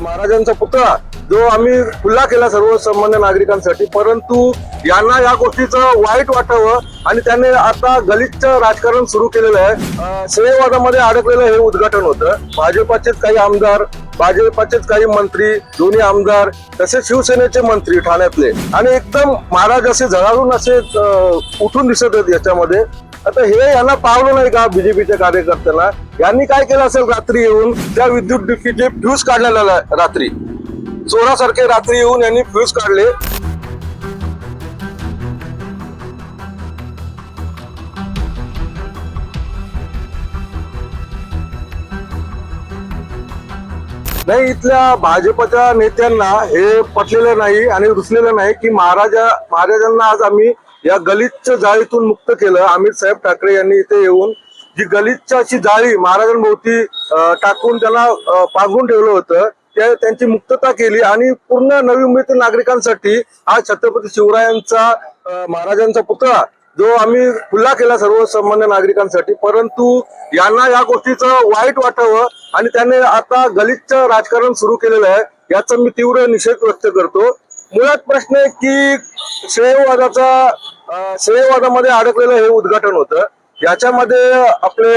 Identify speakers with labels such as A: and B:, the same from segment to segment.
A: महाराजांचा पुतळा जो आम्ही खुल्ला केला सर्वसामान्य नागरिकांसाठी. परंतु यांना या गोष्टीचं वाईट वाटावं आणि त्याने आता गलितचं राजकारण सुरू केलेलं आहे. श्रेयवादामध्ये अडकलेलं हे उद्घाटन होतं. भाजपाचेच काही आमदार भाजपाचेच काही मंत्री दोन्ही आमदार तसेच शिवसेनेचे मंत्री ठाण्यातले. आणि एकदम महाराज असे झळाळून असे उठून दिसत आहेत याच्यामध्ये. आता हे यांना पावलं नाही का बीजेपीच्या कार्यकर्त्यांना यांनी काय केलं असेल रात्री येऊन? त्या विद्युत डिकीचे फ्यूज काढलेला रात्री. चोरासारखे रात्री येऊन यांनी फ्यूज काढले. नाही इथल्या भाजपच्या नेत्यांना हे पटलेलं नाही आणि रुचलेलं नाही की महाराजा महाराजांना आज आम्ही या गलिच्छ जाळीतून मुक्त केलं. अमित साहेब ठाकरे यांनी इथे येऊन जी गलितच्या अशी जाळी महाराजांभोवती टाकून त्यांना पागून पांघरून ठेवलं होतं त्या त्यांची मुक्तता केली आणि पूर्ण नवी मुंबईतील नागरिकांसाठी आज छत्रपती शिवरायांचा महाराजांचा पुतळा जो आम्ही खुल्ला केला सर्वसामान्य नागरिकांसाठी. परंतु यांना या गोष्टीचं वाईट वाटावं आणि त्याने आता गलिच्छ राजकारण सुरू केलेलं आहे याचा मी तीव्र निषेध व्यक्त करतो. मुळात प्रश्न आहे की श्रेयवादाचा श्रेयवादामध्ये अडकलेलं हे उद्घाटन होतं. याच्यामध्ये आपले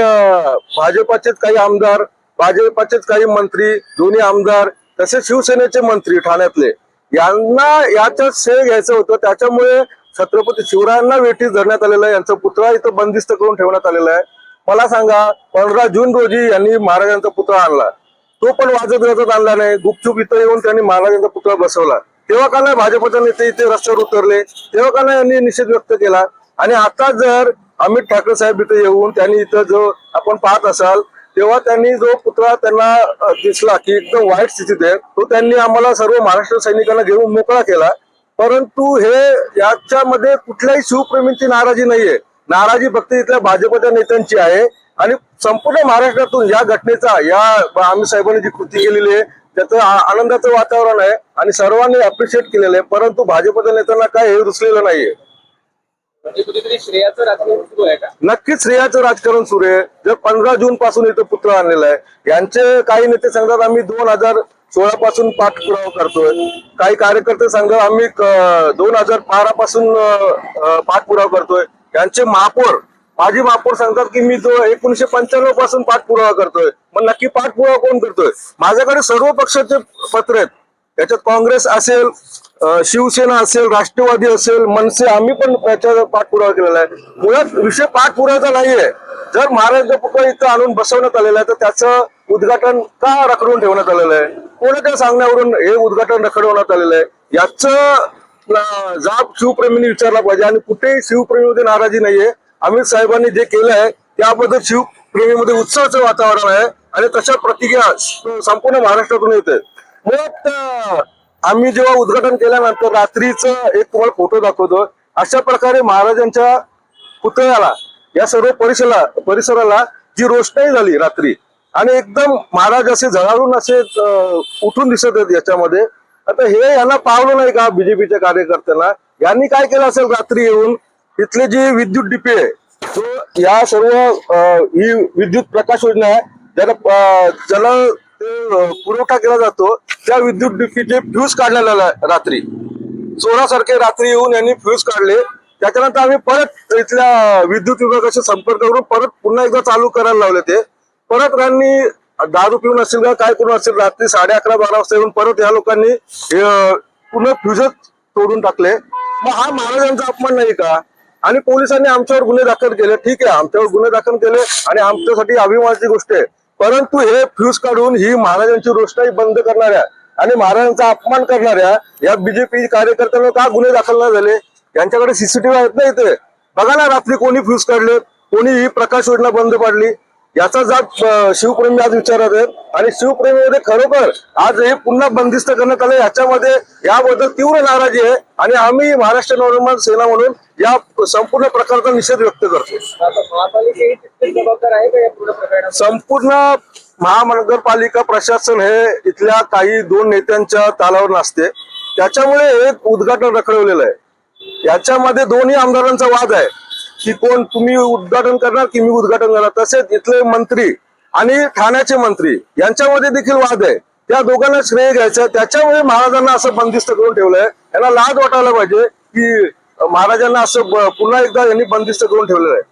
A: भाजपाचेच काही आमदार भाजपाचेच काही मंत्री दोन्ही आमदार तसेच शिवसेनेचे मंत्री ठाण्यातले. यांना याचं श्रेय घ्यायचं होतं. त्याच्यामुळे छत्रपती शिवरायांना वेठीस धरण्यात आलेलं आहे. यांचा पुतळा इथं बंदिस्त करून ठेवण्यात आलेला आहे. मला सांगा पंधरा जून रोजी यांनी महाराजांचा पुतळा आणला. तो पण वाजत गाजत आणला नाही. गुपचूप इथं येऊन त्यांनी महाराजांचा पुतळा बसवला. तेव्हा का नाही भाजपचे नेते इथे रस्त्यावर उतरले तेव्हा का यांनी निषेध व्यक्त केला. आणि आता जर अमित ठाकरे साहेब इथे येऊन त्यांनी इथं जो आपण पाहत असाल तेव्हा त्यांनी जो पुतळा त्यांना दिसला की एकदम वाईट स्थितीत आहे तो त्यांनी आम्हाला सर्व महाराष्ट्र सैनिकांना घेऊन मोकळा केला. परंतु हे याच्यामध्ये कुठल्याही शिवप्रेमींची नाराजी नाहीये. नाराजी फक्त इथल्या भाजपच्या नेत्यांची आहे. आणि संपूर्ण महाराष्ट्रातून या घटनेचा या आम्ही साहेबांनी जी कृती केलेली आहे त्याचं आनंदाचं वातावरण आहे आणि सर्वांनी अप्रिशिएट केलेलं आहे. परंतु भाजपच्या नेत्यांना काय हे रुचलेलं नाहीये.
B: म्हणजे कुठेतरी श्रेयाचं राजकारण सुरू आहे का?
A: नक्कीच श्रेयाचं राजकारण सुरू आहे. जर पंधरा जून पासून इथं पुतळा आणलेला आहे. यांचे काही नेते सांगतात आम्ही दोन हजार सोळा पासून पाठपुरावा करतोय. काही कार्यकर्ते सांगतात आम्ही दोन हजार बारा पासून पाठपुरावा करतोय. यांचे महापौर माझी महापौर सांगतात की मी जो एकोणीशे पंच्याण्णवपासून पाठपुरावा करतोय. मग नक्की पाठपुरावा कोण करतोय? माझ्याकडे सर्व पक्षाचे पत्र आहेत. त्याच्यात काँग्रेस असेल शिवसेना असेल राष्ट्रवादी असेल मनसे आम्ही पण त्याचा पाठपुरावा केलेला आहे. मुळात विषय पाठपुरावाचा नाहीये. जर महाराजांचा पप्पा इथं आणून बसवण्यात आलेला आहे तर त्याचं उद्घाटन का रखडवून ठेवण्यात आलेलं आहे? कोणाच्या सांगण्यावरून हे उद्घाटन रखडवण्यात आलेलं आहे? याच जाब शिवप्रेमींनी विचारला पाहिजे आणि कुठेही शिवप्रेमीमध्ये नाराजी नाहीये. अमित साहेबांनी जे केलं आहे त्याबद्दल शिवप्रेमीमध्ये उत्साहाचं वातावरण आहे आणि तशा प्रतिक्रिया संपूर्ण महाराष्ट्रातून येते. मग आम्ही जेव्हा उद्घाटन केल्यानंतर रात्रीचं एक तुम्हाला फोटो दाखवतो. अशा प्रकारे महाराजांच्या पुतळ्याला या सर्व परिसराला परिसराला जी रोषणाई झाली रात्री आणि एकदम महाराज असे झळाळून असे उठून दिसत आहेत याच्यामध्ये. आता हे यांना पावलं नाही का बीजेपीच्या कार्यकर्त्यांना? यांनी काय केलं असेल रात्री येऊन? इथले जे विद्युत डिपे आहे तो या सर्व ही विद्युत प्रकाश योजना आहे ज्याला ज्याला पुरवठा केला जातो त्या विद्युत डिपीचे फ्यूज काढलेला रात्री. चोरासारखे रात्री येऊन यांनी फ्यूज काढले. त्याच्यानंतर आम्ही परत इथल्या विद्युत विभागाशी संपर्क करून परत पुन्हा एकदा चालू करायला लावले ते. परत त्यांनी दारू पिऊन असेल का काय करून असेल रात्री साडे अकरा बारा वाजता येऊन परत या लोकांनी पुन्हा पूर्ण फ्युजच तोडून टाकले. मग हा महाराजांचा अपमान नाही का? आणि पोलिसांनी आमच्यावर गुन्हे दाखल केले. ठीक आहे आमच्यावर गुन्हे दाखल केले आणि आमच्यासाठी अभिमानाची गोष्ट आहे. परंतु हे फ्यूज काढून ही महाराजांची रोषणाई बंद करणाऱ्या आणि महाराजांचा अपमान करणाऱ्या या बीजेपी कार्यकर्त्यांना का गुन्हे दाखल नाही झाले? यांच्याकडे सीसीटीव्ही आहेत ना इथे. बघा ना रात्री कोणी फ्यूज काढले कोणी ही प्रकाश योजना बंद पाडली. याचा जात शिवप्रेमी आज विचारत आहेत. आणि शिवप्रेमीमध्ये खरोखर आज हे पुन्हा बंदिस्त करण्यात आलं याच्यामध्ये याबद्दल तीव्र नाराजी आहे. आणि आम्ही महाराष्ट्र नवनिर्माण सेना म्हणून या संपूर्ण प्रकारचा निषेध व्यक्त करतो. संपूर्ण महानगरपालिका प्रशासन हे इथल्या काही दोन नेत्यांच्या तालावर नसते त्याच्यामुळे एक उद्घाटन रखडवलेलं आहे. याच्यामध्ये दोन्ही आमदारांचा वाद आहे. की कोण तुम्ही उद्घाटन करणार की मी उद्घाटन करणार. तसेच इथले मंत्री आणि ठाण्याचे मंत्री यांच्यामध्ये देखील वाद आहे. त्या दोघांना श्रेय घ्यायचं त्याच्यामुळे महाराजांना असं बंदिस्त करून ठेवलंय. यांना लाज वाटायला पाहिजे की महाराजांना असं पुन्हा एकदा यांनी बंदिस्त करून ठेवलेलं आहे.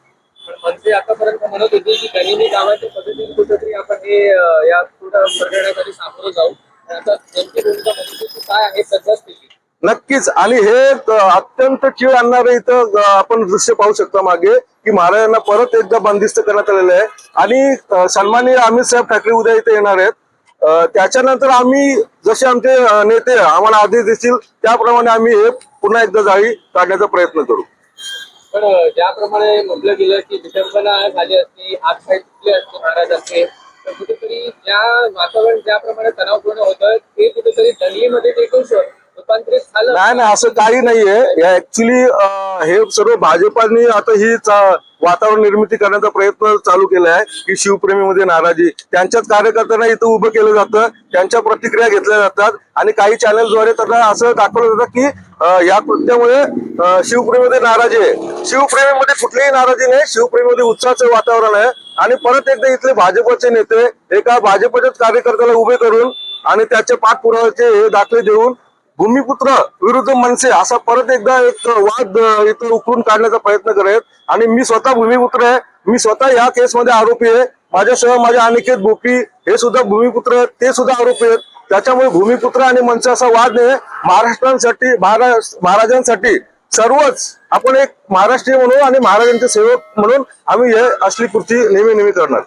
B: मंत्री आतापर्यंत म्हणत होते की गनिमी कामाच्या पद्धतीने कुठेतरी आपण हे या सामोरं जाऊ. आणि आता नेमकी भूमिका मंत्र्यांची काय आहे सध्या स्थिती?
A: नक्कीच. आणि हे अत्यंत चीड आणणारं इथं आपण दृश्य पाहू शकतो मागे की महाराजांना परत एकदा बंदिस्त करण्यात आलेलं आहे. आणि सन्माननीय अमित साहेब ठाकरे उद्या इथे येणार आहेत. त्याच्यानंतर आम्ही जसे आमचे नेते आम्हाला आदेश देतील त्याप्रमाणे आम्ही हे पुन्हा एकदा जाळी काढण्याचा प्रयत्न करू.
B: पण ज्याप्रमाणे म्हटलं गेलं की विडंबना झाली असती आगसाई तुटली असते महाराजांचे तर कुठेतरी ज्या वातावरण ज्याप्रमाणे तणावपूर्ण होतं ते कुठेतरी दंगलीमध्ये देखील रूपांतरित झालं.
A: नाही नाही असं काही नाहीये. ऍक्च्युली हे सर्व भाजपाने आता ही वातावरण निर्मिती करण्याचा प्रयत्न चालू केला आहे की शिवप्रेमीमध्ये नाराजी. त्यांच्याच कार्यकर्त्यांना इथं उभं केलं जातं त्यांच्या प्रतिक्रिया घेतल्या जातात आणि काही चॅनलद्वारे त्यांना असं दाखवलं जातं की या कृत्यामुळे शिवप्रेमीमध्ये नाराजी आहे. शिवप्रेमीमध्ये कुठलीही नाराजी नाही शिवप्रेमीमध्ये उत्साहाचं वातावरण आहे. आणि परत एकदा इथले भाजपचे नेते एका भाजपच्याच कार्यकर्त्याला उभे करून आणि त्याचे पाठपुराव्याचे हे दाखले देऊन भूमिपुत्र विरुद्ध मनसे असा परत एकदा एक वाद अ, इथं उकळून काढण्याचा प्रयत्न करेल. आणि मी स्वतः भूमिपुत्र आहे. मी स्वतः या केसमध्ये आरोपी आहे. माझ्यासह माझ्या अनिकेत बोपी हे सुद्धा भूमिपुत्र आहेत. ते सुद्धा आरोपी आहेत. त्याच्यामुळे भूमिपुत्र आणि मनसे असा वाद नाही. महाराष्ट्रांसाठी महाराज महाराजांसाठी सर्वच आपण एक महाराष्ट्रीय म्हणून आणि महाराजांचे सेवक म्हणून आम्ही हे असली कृती नेहमी नेहमी करणार.